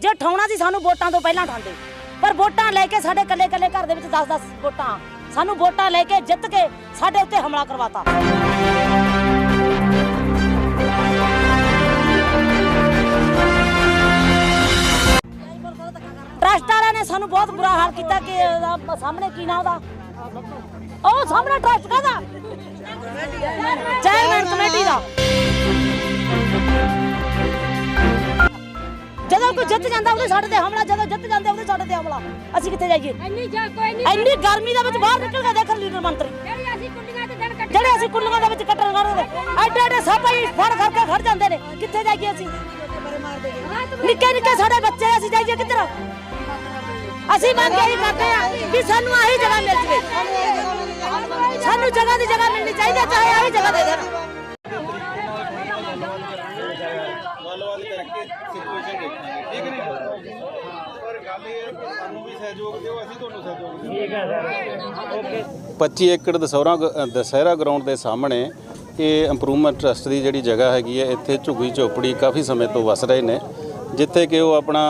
ਜੇ ਠਾਉਣਾ ਸੀ, ਸਾਨੂੰ ਵੋਟਾਂ ਤੋਂ ਪਹਿਲਾਂ ਠਾਂਦੇ ਪਰ ਵੋਟਾਂ ਲੈ ਕੇ ਸਾਡੇ ਕੱਲੇ ਕੱਲੇ ਘਰ ਦੇ ਵਿੱਚ 10-10 ਵੋਟਾਂ। ਸਾਨੂੰ ਵੋਟਾਂ ਲੈ ਕੇ ਜਿੱਤ ਕੇ ਸਾਡੇ ਉੱਤੇ ਹਮਲਾ ਕਰਵਾਤਾ। ਟਰਸਟ ਵਾਲਿਆਂ ਨੇ ਸਾਨੂੰ ਬਹੁਤ ਬੁਰਾ ਹਾਲ ਕੀਤਾ ਕਿ ਉਹਦਾ ਸਾਹਮਣੇ ਕੀ ਨਾ ਉਹਦਾ ਉਹ ਸਾਹਮਣੇ ਟਰਸਟ ਕਾਹਦਾ? ਜਦੋਂ ਕੋਈ ਜਿੱਤ ਜਾਂਦਾ ਉਹਦੇ ਸਾਡੇ ਤੇ ਹਮਲਾ ਜਦੋਂ ਜਿੱਤ ਜਾਂਦੇ ਉਹਦੇ ਸਾਡੇ ਤੇ ਹਮਲਾ। ਅਸੀਂ ਕਿੱਥੇ ਜਾਈਏ? ਇੰਨੀ ਜਾ ਕੋਈ ਨਹੀਂ ਇੰਨੀ ਗਰਮੀ ਦੇ ਵਿੱਚ ਬਾਹਰ ਨਿਕਲ ਕੇ ਦੇਖਣ ਲੀਡਰ ਮੰਤਰੀ। ਜਿਹੜੀ ਅਸੀਂ ਕੁੰਡੀਆਂ ਤੇ ਦਿਨ ਕੱਟ ਜਿਹੜੇ ਅਸੀਂ ਕੁੱਲੀਆਂ ਦੇ ਵਿੱਚ ਕੱਟਣ ਕਰਦੇ ਐਡੇ ਐਡੇ ਸਭ ਹੀ ਫੜ ਕਰਕੇ ਖੜ ਜਾਂਦੇ ਨੇ। ਕਿੱਥੇ ਜਾਈਏ ਅਸੀਂ? ਨਿੱਕੇ ਨਿੱਕੇ ਸਾਡੇ ਬੱਚੇ ਅਸੀਂ ਜਾਈਏ ਕਿੱਧਰ? ਅਸੀਂ ਮੰਗ ਇਹੀ ਕਰਦੇ ਆ ਕਿ ਸਾਨੂੰ ਆਹੀ ਜਗ੍ਹਾ ਮਿਲ ਜਵੇ। ਸਾਨੂੰ ਜਗ੍ਹਾ ਦੀ ਜਗ੍ਹਾ ਮਿਲਣੀ ਚਾਹੀਦੀ ਚਾਹੇ ਆਹੀ ਜਗ੍ਹਾ ਦੇ ਗੱਲਬਾਤ ਕਰਕੇ ਸਿਚੁਏਸ਼ਨ ਦੇਖਾਂਗੇ ਠੀਕ ਨਹੀਂ? ਪਰ ਗੱਲ ਇਹ ਹੈ ਕਿ ਸਾਨੂੰ ਵੀ ਸਹਿਯੋਗ ਦਿਓ ਅਸੀਂ ਤੁਹਾਨੂੰ ਸਹਿਯੋਗ ਦਿਓ। 25 ਏਕੜ ਦਸੌਰਾ ਗ- ਦਸ਼ਹਿਰਾ ਗਰਾਊਂਡ ਦੇ ਸਾਹਮਣੇ ਇਹ ਇੰਪਰੂਵਮੈਂਟ ਟਰਸਟ ਦੀ ਜਿਹੜੀ ਜਗ੍ਹਾ ਹੈਗੀ ਹੈ ਇੱਥੇ ਝੁੱਗੀ ਝੋਪੜੀ ਕਾਫੀ ਸਮੇਂ ਤੋਂ ਵਸ ਰਹੇ ਨੇ। ਜਿੱਥੇ ਕਿ ਉਹ ਆਪਣਾ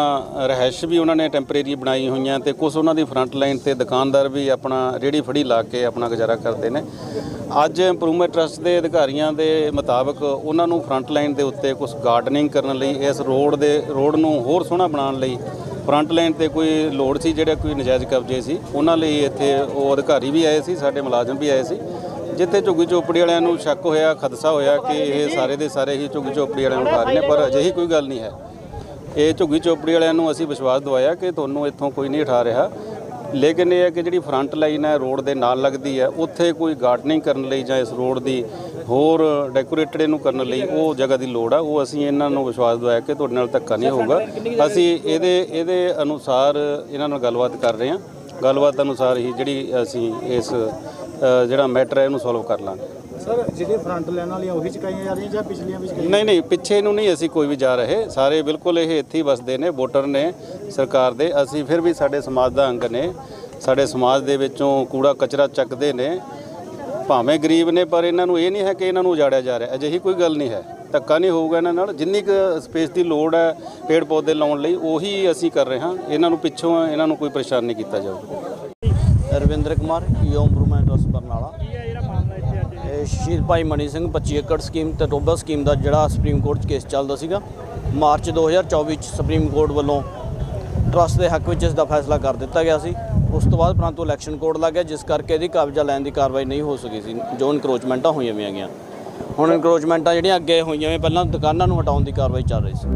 ਰਹਿائش ਵੀ ਉਹਨਾਂ ਨੇ ਟੈਂਪਰੇਰੀ ਬਣਾਈ ਹੋਈਆਂ ਤੇ ਕੁਝ ਉਹਨਾਂ ਦੀ ਫਰੰਟ ਲਾਈਨ ਤੇ ਦੁਕਾਨਦਾਰ ਵੀ ਆਪਣਾ ਰੇੜੀ ਫੜੀ ਲਾ ਕੇ ਆਪਣਾ ਗੁਜ਼ਾਰਾ ਕਰਦੇ ਨੇ। ਅੱਜ ਇੰਪਰੂਵਮੈਂਟ ਟਰਸਟ ਦੇ ਅਧਿਕਾਰੀਆਂ ਦੇ ਮੁਤਾਬਕ ਉਹਨਾਂ ਨੂੰ ਫਰੰਟ ਲਾਈਨ ਦੇ ਉੱਤੇ ਕੁਝ ਗਾਰਡਨਿੰਗ ਕਰਨ ਲਈ, ਇਸ ਰੋਡ ਦੇ ਰੋਡ ਨੂੰ ਹੋਰ ਸੋਹਣਾ ਬਣਾਉਣ ਲਈ ਫਰੰਟ ਲਾਈਨ ਤੇ ਕੋਈ ਲੋੜ ਸੀ, ਜਿਹੜਾ ਕੋਈ ਨਜਾਇਜ਼ ਕਬਜ਼ੇ ਸੀ, ਉਹਨਾਂ ਲਈ ਇੱਥੇ ਉਹ ਅਧਿਕਾਰੀ ਵੀ ਆਏ ਸੀ, ਸਾਡੇ ਮੁਲਾਜ਼ਮ ਵੀ ਆਏ ਸੀ, ਜਿੱਥੇ ਝੁੱਗੀ ਝੋਪੜੀ ਵਾਲਿਆਂ ਨੂੰ ਸ਼ੱਕ ਹੋਇਆ, ਖਦਸ਼ਾ ਹੋਇਆ ਕਿ ਇਹ ਸਾਰੇ ਦੇ ਸਾਰੇ ਹੀ ਝੁੱਗੀ ਝੋਪੜੀ ਵਾਲਿਆਂ ਨੂੰ ਉਠਾ ਰਹੇ ਨੇ, ਪਰ ਅਜਿਹੀ ਕੋਈ ਗੱਲ ਨਹੀਂ ਹੈ। ਇਹ ਝੁੱਗੀ ਚੋਪੜੀ ਵਾਲਿਆਂ ਨੂੰ ਅਸੀਂ ਵਿਸ਼ਵਾਸ ਦਵਾਇਆ ਕਿ ਤੁਹਾਨੂੰ ਇੱਥੋਂ ਕੋਈ ਨਹੀਂ ਉਠਾ ਰਿਹਾ। ਲੇਕਿਨ ਇਹ ਹੈ ਕਿ ਜਿਹੜੀ ਫਰੰਟ ਲਾਈਨ ਹੈ ਰੋਡ ਦੇ ਨਾਲ ਲੱਗਦੀ ਹੈ ਉੱਥੇ ਕੋਈ ਗਾਰਡਨਿੰਗ ਕਰਨ ਲਈ ਜਾਂ ਇਸ ਰੋਡ ਦੀ ਹੋਰ ਡੈਕੋਰੇਟਡ ਇਹਨੂੰ ਕਰਨ ਲਈ ਉਹ ਜਗ੍ਹਾ ਦੀ ਲੋੜ ਆ ਉਹ ਅਸੀਂ ਇਹਨਾਂ ਨੂੰ ਵਿਸ਼ਵਾਸ ਦਵਾਇਆ ਕਿ ਤੁਹਾਡੇ ਨਾਲ ਧੱਕਾ ਨਹੀਂ ਹੋਊਗਾ। ਅਸੀਂ ਇਹਦੇ ਇਹਦੇ ਅਨੁਸਾਰ ਇਹਨਾਂ ਨਾਲ ਗੱਲਬਾਤ ਕਰ ਰਹੇ ਹਾਂ। ਗੱਲਬਾਤ ਅਨੁਸਾਰ ਹੀ ਜਿਹੜੀ ਅਸੀਂ ਇਸ ਜਿਹੜਾ ਮੈਟਰ ਹੈ ਇਹਨੂੰ ਸੋਲਵ ਕਰ ਲਾਂਗੇ। ਸਰ ਜਿਹੜੇ ਫਰੰਟ ਲਾਈਨ ਵਾਲੀਆਂ ਉਹੀ ਚੁਕਾਈਆਂ ਜਾ ਰਹੀਆਂ ਜਾਂ ਪਿਛਲੀਆਂ ਵੀ ਚੁਕਾਈਆਂ? ਨਹੀਂ ਨਹੀਂ ਪਿੱਛੇ ਨੂੰ ਨਹੀਂ ਅਸੀਂ ਕੋਈ ਵੀ ਜਾ ਰਹੇ। ਸਾਰੇ ਬਿਲਕੁਲ ਇਹ ਇੱਥੇ ਹੀ ਵਸਦੇ ਨੇ ਵੋਟਰ ਨੇ ਸਰਕਾਰ ਦੇ। ਅਸੀਂ ਫਿਰ ਵੀ ਸਾਡੇ ਸਮਾਜ ਦਾ ਅੰਗ ਨੇ। ਸਾਡੇ ਸਮਾਜ ਦੇ ਵਿੱਚੋਂ ਕੂੜਾ ਕਚਰਾ ਚੱਕਦੇ ਨੇ। ਭਾਵੇਂ ਗਰੀਬ ਨੇ ਪਰ ਇਹਨਾਂ ਨੂੰ ਇਹ ਨਹੀਂ ਹੈ ਕਿ ਇਹਨਾਂ ਨੂੰ ਉਜਾੜਿਆ ਜਾ ਰਿਹਾ। ਅਜਿਹੀ ਕੋਈ ਗੱਲ ਨਹੀਂ ਹੈ। ਧੱਕਾ ਨਹੀਂ ਹੋਊਗਾ ਇਹਨਾਂ ਨਾਲ। ਜਿੰਨੀ ਕੁ ਸਪੇਸ ਦੀ ਲੋੜ ਹੈ ਪੇੜ ਪੌਦੇ ਲਾਉਣ ਲਈ ਉਹੀ ਅਸੀਂ ਕਰ ਰਹੇ ਹਾਂ। ਇਹਨਾਂ ਨੂੰ ਪਿੱਛੋਂ ਇਹਨਾਂ ਨੂੰ ਕੋਈ ਪਰੇਸ਼ਾਨ ਨਹੀਂ ਕੀਤਾ ਜਾਊਗਾ Ravinder Kumar U improvement house Barnala. ਸ਼ਹੀਦ ਭਾਈ ਮਨੀ ਸਿੰਘ 25 ਏਕੜ ਸਕੀਮ ਤੇ ਟੋਬਾ ਸਕੀਮ ਦਾ ਜਿਹੜਾ ਸੁਪਰੀਮ ਕੋਰਟ 'ਚ ਕੇਸ ਚੱਲਦਾ ਸੀਗਾ, ਮਾਰਚ 2024 'ਚ ਸੁਪਰੀਮ ਕੋਰਟ ਵੱਲੋਂ ਟਰਸਟ ਦੇ ਹੱਕ ਵਿੱਚ ਇਸ ਦਾ ਫੈਸਲਾ ਕਰ ਦਿੱਤਾ ਗਿਆ ਸੀ। ਉਸ ਤੋਂ ਬਾਅਦ ਪ੍ਰੰਤੂ ਇਲੈਕਸ਼ਨ ਕੋਰਟ ਲੱਗ ਗਿਆ, ਜਿਸ ਕਰਕੇ ਇਹਦੀ ਕਬਜ਼ਾ ਲੈਣ ਦੀ ਕਾਰਵਾਈ ਨਹੀਂ ਹੋ ਸਕੀ ਸੀ, ਜੋ ਇਨਕਰੋਚਮੈਂਟਾਂ ਹੋਈਆਂ ਵੀ ਹੈਗੀਆਂ। ਹੁਣ ਇਨਕਰੋਚਮੈਂਟਾਂ ਜਿਹੜੀਆਂ ਅੱਗੇ ਹੋਈਆਂ ਨੇ ਪਹਿਲਾਂ ਦੁਕਾਨਾਂ ਨੂੰ ਹਟਾਉਣ ਦੀ ਕਾਰਵਾਈ ਚੱਲ ਰਹੀ ਸੀ।